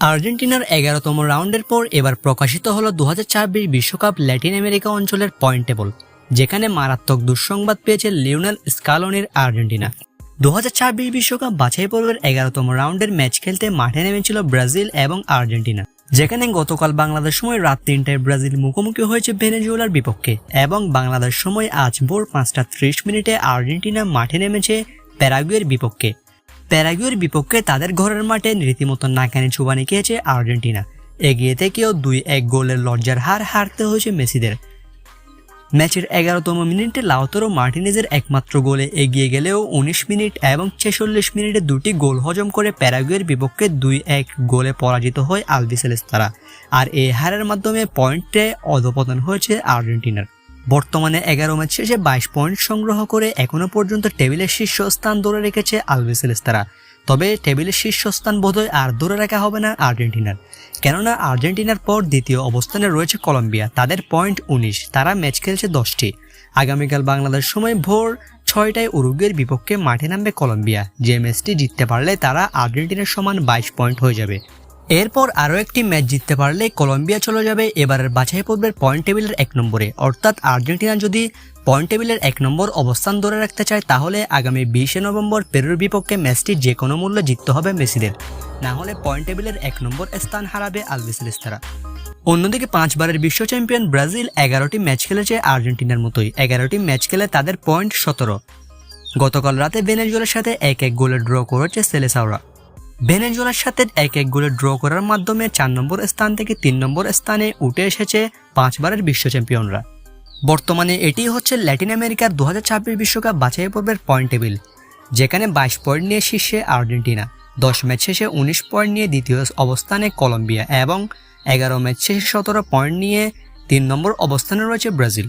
আর্জেন্টিনার এগারোতম রাউন্ডের পর এবার প্রকাশিত হলো দু বিশ্বকাপ ল্যাটিন আমেরিকা অঞ্চলের পয়েন্ট টেবল, যেখানে মারাত্মক দুঃসংবাদ পেয়েছে লিওনেল স্কালোনির আর্জেন্টিনা। দু বিশ্বকাপ বাছাই পর্বের এগারোতম রাউন্ডের ম্যাচ খেলতে মাঠে নেমেছিল ব্রাজিল এবং আর্জেন্টিনা, যেখানে গতকাল বাংলাদেশ সময় রাত তিনটায় ব্রাজিল মুখোমুখি হয়েছে ভেনেজুয়েলার বিপক্ষে এবং বাংলাদেশ সময় আজ ভোর পাঁচটা ত্রিশ মিনিটে আর্জেন্টিনা মাঠে নেমেছে প্যারাগুয়ের বিপক্ষে। প্যারাগুয়ের বিপক্ষে তাদের ঘরের মাঠে রীতিমতো নাকানি চুবানি খেয়েছে আর্জেন্টিনা। এগিয়ে থেকেও দুই এক গোলের লজ্জার হার হারতে হয়েছে মেসিদের। ম্যাচের এগারোতম মিনিটে লাউতরো মার্টিনেজের একমাত্র গোলে এগিয়ে গেলেও উনিশ মিনিট এবং ছেচল্লিশ মিনিটে দুটি গোল হজম করে প্যারাগুয়ের বিপক্ষে দুই এক গোলে পরাজিত হয় আলবিসেলেস্তারা আর এই হারের মাধ্যমে পয়েন্টে অধপতন হয়েছে আর্জেন্টিনার। বর্তমানে এগারো ম্যাচ শেষে বাইশ পয়েন্ট সংগ্রহ করে এখনও পর্যন্ত টেবিলের শীর্ষস্থান ধরে রেখেছে আলবিসেলেস্তারা তবে টেবিলের শীর্ষস্থান বোধহয় আর ধরে রাখা হবে না আর্জেন্টিনার। কেননা আর্জেন্টিনার পর দ্বিতীয় অবস্থানে রয়েছে কলম্বিয়া, তাদের পয়েন্ট উনিশ, তারা ম্যাচ খেলছে দশটি। আগামীকাল বাংলাদেশ সময় ভোর ছয়টায় উরুগুয়ের বিপক্ষে মাঠে নামবে কলম্বিয়া। যে ম্যাচটি জিততে পারলে তারা আর্জেন্টিনার সমান বাইশ পয়েন্ট হয়ে যাবে। এরপর আরও একটি ম্যাচ জিততে পারলে কলম্বিয়া চলে যাবে। এবারের বাছাই পর্বের পয়েন্ট টেবিলের এক নম্বরে। অর্থাৎ আর্জেন্টিনা যদি পয়েন্ট টেবিলের এক নম্বর অবস্থান ধরে রাখতে চায়, তাহলে আগামী বিশে নভেম্বর পেরুর বিপক্ষে ম্যাচটি যে কোনো মূল্যে জিততে হবে মেসিদের। না হলে পয়েন্ট টেবিলের এক নম্বর স্থান হারাবে আলবিসেলেস্তারা অন্যদিকে পাঁচবারের বিশ্ব চ্যাম্পিয়ন ব্রাজিল এগারোটি ম্যাচ খেলেছে আর্জেন্টিনার মতোই। এগারোটি ম্যাচ খেলে তাদের পয়েন্ট সতেরো। গতকাল রাতে ভেনেজুয়েলার সাথে এক এক গোলে ড্র করেছে সেলেসাওরা। ভেনেজুয়েলার সাথে এক এক গোলে ড্র করার মাধ্যমে চার নম্বর স্থান থেকে তিন নম্বর স্থানে উঠে এসেছে পাঁচবারের বিশ্ব চ্যাম্পিয়নরা। বর্তমানে এটি হচ্ছে ল্যাটিন আমেরিকার দু হাজার বিশ্বকাপ বাছাই পর্বের পয়েন্ট টেবিল, যেখানে বাইশ পয়েন্ট নিয়ে শীর্ষে আর্জেন্টিনা, দশ ম্যাচ শেষে উনিশ পয়েন্ট নিয়ে দ্বিতীয় অবস্থানে কলম্বিয়া এবং এগারো ম্যাচ শেষে সতেরো পয়েন্ট নিয়ে তিন নম্বর অবস্থানে রয়েছে ব্রাজিল।